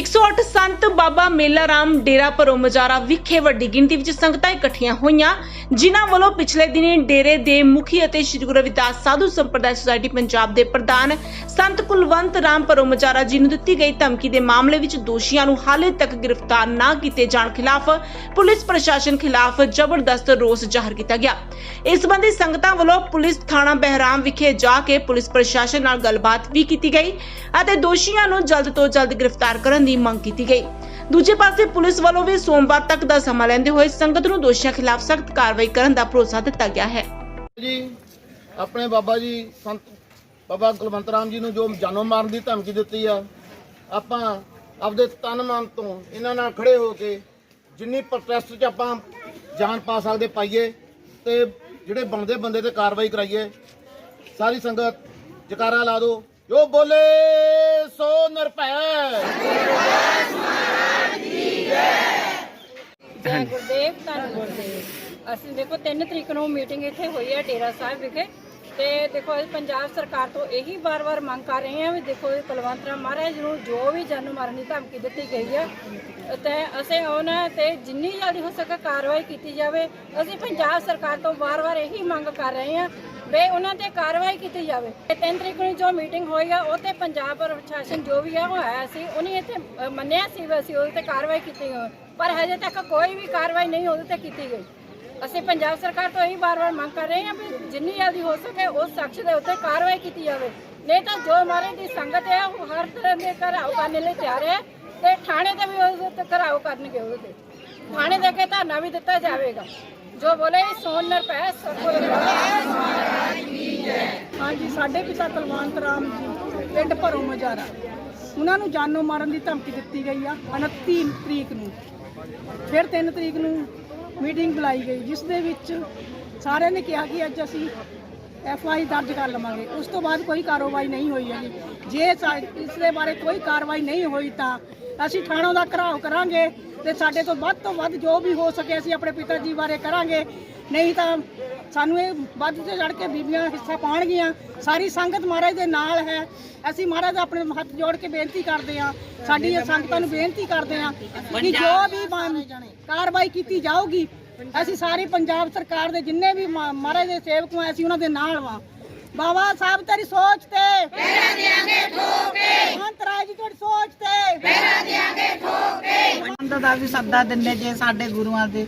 108 ਸੰਤ ਬਾਬਾ ਮੇਲਾ ਰਾਮ ਡੇਰਾ ਭਰੋ ਮਜਾਰਾ ਵਿਖੇ ਵੱਡੀ ਗਿਣਤੀ ਵਿੱਚ ਸੰਗਤਾਂ ਇਕੱਠੀਆਂ ਹੋਈਆਂ। ਜਿਨ੍ਹਾਂ ਵੱਲੋਂ ਪਿਛਲੇ ਦਿਨੀ ਡੇਰੇ ਦੇ ਮੁਖੀ ਅਤੇ ਸ੍ਰੀ ਗੁਰੂ ਰਵਿਦਾਸ ਸਾਧੂ ਸੰਪਰਦਾਇ ਸੁਸਾਇਟੀ ਪੰਜਾਬ ਦੇ ਪ੍ਰਧਾਨ ਸੰਤ ਕੁਲਵੰਤ ਰਾਮ ਭਰੋ ਮਜਾਰਾ ਜੀ ਨੂੰ ਦਿੱਤੀ ਗਈ ਧਮਕੀ ਦੇ ਮਾਮਲੇ ਵਿੱਚ ਦੋਸ਼ੀਆਂ ਨੂੰ ਹਾਲੇ ਤੱਕ ਗ੍ਰਿਫਤਾਰ ਨਾ ਕੀਤੇ ਜਾਣ ਖਿਲਾਫ ਪੁਲਿਸ ਪ੍ਰਸ਼ਾਸਨ ਖਿਲਾਫ ਜ਼ਬਰਦਸਤ ਰੋਸ ਜ਼ਾਹਰ ਕੀਤਾ ਗਿਆ। ਇਸ ਸੰਬੰਧੀ ਸੰਗਤਾਂ ਵੱਲੋਂ ਪੁਲਿਸ ਥਾਣਾ ਬਹਿਰਾਮ ਵਿਖੇ ਜਾ ਕੇ ਪੁਲਿਸ ਪ੍ਰਸ਼ਾਸਨ ਨਾਲ ਗੱਲਬਾਤ ਵੀ ਕੀਤੀ ਗਈ ਅਤੇ ਦੋਸ਼ੀਆਂ ਨੂੰ ਜਲਦ ਤੋਂ ਜਲਦ ਗ੍ਰਿਫਤਾਰ ਕਰਨ ਦੀ ਮੰਗ ਕੀਤੀ ਗਈ। ਦੂਜੇ ਪਾਸੇ ਪੁਲਿਸ ਵੱਲੋਂ ਵੀ ਸੋਮਵਾਰ ਤੱਕ ਦਾ ਸਮਾਂ ਲੈਂਦੇ ਹੋਏ ਸੰਗਤ ਨੂੰ ਦੋਸ਼ੀਆਂ ਖਿਲਾਫ ਸਖਤ ਕਾਰਵਾਈ ਕਰਨ ਦਾ ਭਰੋਸਾ ਦਿੱਤਾ ਗਿਆ ਹੈ। ਜੀ, ਆਪਣੇ ਬਾਬਾ ਜੀ, ਸੰਤ ਬਾਬਾ ਕੁਲਵੰਤ ਰਾਮ ਜੀ ਨੂੰ ਜੋ ਜਾਨੋਂ ਮਾਰਨ ਦੀ ਧਮਕੀ ਦਿੱਤੀ ਆ, ਆਪਾਂ ਆਪਦੇ ਤਨ ਮਨ ਤੋਂ ਇਹਨਾਂ ਨਾਲ ਖੜੇ ਹੋ ਕੇ ਜਿੰਨੀ ਪ੍ਰੋਟੈਸਟ 'ਚ ਆਪਾਂ ਜਾਨ ਪਾ ਸਕਦੇ ਪਾਈਏ ਤੇ ਜਿਹੜੇ ਬਣਦੇ ਬੰਦੇ ਤੇ ਕਾਰਵਾਈ ਕਰਾਈਏ, ਸਾਰੀ ਸੰਗਤ ਜਕਾਰਾ ਲਾ ਦਿਓ। ਜੋ ਬੋਲੇ, ਸੋ ਨਿਰਭੈ। ਜੈ ਗੁਰਦੇਵ, ਧੰਨ ਗੁਰਦੇਵ। ਅਸੀਂ ਦੇਖੋ 3 ਤਰੀਕ ਨੂੰ ਮੀਟਿੰਗ ਇੱਥੇ ਹੋਈ ਹੈ ਡੇਰਾ ਸਾਹਿਬ ਵਿਖੇ। ਤੇ ਦੇਖੋ ਅਸੀਂ ਪੰਜਾਬ ਸਰਕਾਰ ਤੋਂ ਇਹੀ ਵਾਰ-ਵਾਰ ਮੰਗ ਕਰ ਰਹੇ ਹਾਂ ਵੀ ਦੇਖੋ, ਇਹ ਕੁਲਵੰਤ ਰਾਮ ਮਹਾਰਾਜ ਨੂੰ ਜੋ ਵੀ ਜਾਨੋਂ ਮਾਰਨ ਦੀ ਧਮਕੀ ਦਿੱਤੀ ਗਈ ਆ ਤੇ ਅਸੀਂ ਉਹਨਾਂ ਤੇ ਜਿੰਨੀ ਜਲਦੀ ਹੋ ਸਕੇ ਕਾਰਵਾਈ ਕੀਤੀ ਜਾਵੇ। ਅਸੀਂ ਪੰਜਾਬ ਸਰਕਾਰ ਤੋਂ ਵਾਰ-ਵਾਰ ਇਹੀ ਮੰਗ ਕਰ ਰਹੇ ਹਾਂ ਵੀ ਉਹਨਾਂ ਤੇ ਕਾਰਵਾਈ ਕੀਤੀ ਜਾਵੇ। ਤੇ 3 ਤਰੀਕ ਨੂੰ ਜੋ ਮੀਟਿੰਗ ਹੋਈ ਆ, ਉਹ ਤੇ ਪੰਜਾਬ ਪ੍ਰਸ਼ਾਸਨ ਜੋ ਵੀ ਆ, ਉਹ ਆਇਆ ਸੀ, ਉਹਨੇ ਇੱਥੇ ਮੰਨਿਆ ਸੀ ਵੀ ਅਸੀਂ ਉਹਦੇ ਤੇ ਕਾਰਵਾਈ ਕੀਤੀ ਪਰ ਹਜੇ ਤੱਕ ਕੋਈ ਵੀ ਕਾਰਵਾਈ ਨਹੀਂ ਉਹਦੇ ਤੇ ਕੀਤੀ ਗਈ। ਅਸੀਂ ਪੰਜਾਬ ਸਰਕਾਰ ਤੋਂ ਇਹੀ ਵਾਰ-ਵਾਰ ਮੰਗ ਕਰ ਰਹੇ ਹਾਂ ਵੀ ਜਿੰਨੀ ਜਲਦੀ ਹੋ ਸਕੇ ਉਸ ਸ਼ਖਸ ਦੇ ਉੱਤੇ ਕਾਰਵਾਈ ਕੀਤੀ ਜਾਵੇ। ਨਹੀਂ ਤਾਂ ਜੋ ਮਾਰੇ ਦੀ ਸੰਗਤ ਹੈ, ਉਹ ਹਰ ਤਰ੍ਹਾਂ ਦੇ ਘਰਾਓ ਕਰਨ ਲਈ ਤਿਆਰ ਹੈ ਤੇ ਥਾਣੇ ਤੇ ਵੀ ਉਹਦੇ ਤੇ ਘਰਾਓ ਕਰਨਗੇ ਉਹਦੇ। ਥਾਣੇ ਦੇ ਕੇ ਧਰਨਾ ਵੀ ਦਿੱਤਾ ਜਾਵੇਗਾ। ਜੋ ਬੋਲੇ ਸੋਨ ਨਰਪੈ ਸਤਿਗੁਰੂ ਹਾਂਜੀ, ਸਾਡੇ ਪਿਤਾ ਕੁਲਵੰਤ ਰਾਮ ਜੀ, ਪਿੰਡ ਭਰੋ ਮਜਾਰਾ। ਉਹਨਾਂ ਨੂੰ ਜਾਨੋਂ ਮਾਰਨ ਦੀ ਧਮਕੀ ਦਿੱਤੀ ਗਈ ਆ 29 ਤਰੀਕ ਨੂੰ। ਫਿਰ 3 ਤਰੀਕ ਨੂੰ ਮੀਟਿੰਗ ਬੁਲਾਈ ਗਈ, ਜਿਸ ਦੇ ਵਿੱਚ ਸਾਰਿਆਂ ਨੇ ਕਿਹਾ ਕਿ ਅੱਜ ਅਸੀਂ ਐਫ ਆਈ ਦਰਜ ਕਰ ਲਵਾਂਗੇ। ਉਸ ਤੋਂ ਬਾਅਦ ਕੋਈ ਕਾਰਵਾਈ ਨਹੀਂ ਹੋਈ ਹੈਗੀ। ਜੇ ਸਾ- ਇਸ ਦੇ ਬਾਰੇ ਕੋਈ ਕਾਰਵਾਈ ਨਹੀਂ ਹੋਈ ਤਾਂ ਅਸੀਂ ਥਾਣੋਂ ਦਾ ਘਰਾਓ ਕਰਾਂਗੇ ਤੇ ਸਾਡੇ ਤੋਂ ਵੱਧ ਤੋਂ ਵੱਧ ਜੋ ਵੀ ਹੋ ਸਕੇ ਅਸੀਂ ਆਪਣੇ ਪਿਤਾ ਜੀ ਬਾਰੇ ਕਰਾਂਗੇ। ਨਹੀਂ ਤਾਂ ਸਾਨੂੰ ਇਹ ਵੱਧ ਤੋਂ ਚੜ ਕੇ ਬੀਬੀਆਂ ਹਿੱਸਾ ਪਾਉਣਗੀਆਂ। ਸਾਰੀ ਸੰਗਤ ਮਹਾਰਾਜ ਦੇ ਨਾਲ ਹੈ। ਅਸੀਂ ਮਹਾਰਾਜ ਦਾ ਆਪਣੇ ਹੱਥ ਜੋੜ ਕੇ ਬੇਨਤੀ ਕਰਦੇ ਹਾਂ। ਸਾਡੀ ਇਹ ਸੰਗਤਾਂ ਨੂੰ ਬੇਨਤੀ ਕਰਦੇ ਹਾਂ ਕਿ ਜੋ ਵੀ ਕਾਰਵਾਈ ਕੀਤੀ ਜਾਊਗੀ ਅਸੀਂ ਸਾਰੀ ਪੰਜਾਬ ਸਰਕਾਰ ਦੇ ਜਿੰਨੇ ਵੀ ਮਹਾ- ਮਹਾਰਾਜ ਦੇ ਸੇਵਕ ਹਾਂ ਅਸੀਂ ਉਹਨਾਂ ਦੇ ਨਾਲ ਵਾਂ। ਬਾਬਾ ਸਾਹਿਬ ਤੇਰੀ ਸੋਚ ਤੇ। ਪਹਿਰਾ ਦਿਆਂਗੇ ਠੋਕੇ। ਮੰਤਰਾਜ ਜੀ ਤੁਹਾਡੀ ਸੋਚ ਤੇ। ਬੰਦ ਦਾ ਵੀ ਸੱਦਾ ਦਿੰਦੇ ਜੇ ਸਾਡੇ ਗੁਰੂਆਂ ਦੇ।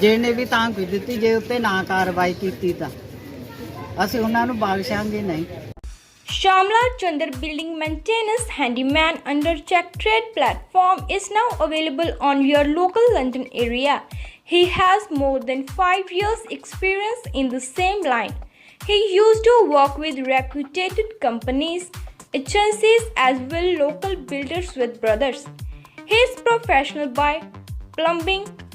ਜਿਹਨੇ ਵੀ ਤਾਂ ਕੋਈ ਦਿੱਤੀ ਜੇ ਉੱਤੇ ਨਾ ਕਾਰਵਾਈ ਕੀਤੀ ਤਾਂ ਅਸੀਂ ਉਹਨਾਂ ਨੂੰ ਬਖਸ਼ਾਂਗੇ ਨਹੀਂ Shamla Chandar Building Maintenance Handyman under Check Trade platform is now available on your local London area. He has more than 5 years experience in the same line. He used to work with reputed companies, agencies as well local builders with brothers. He is professional by plumbing,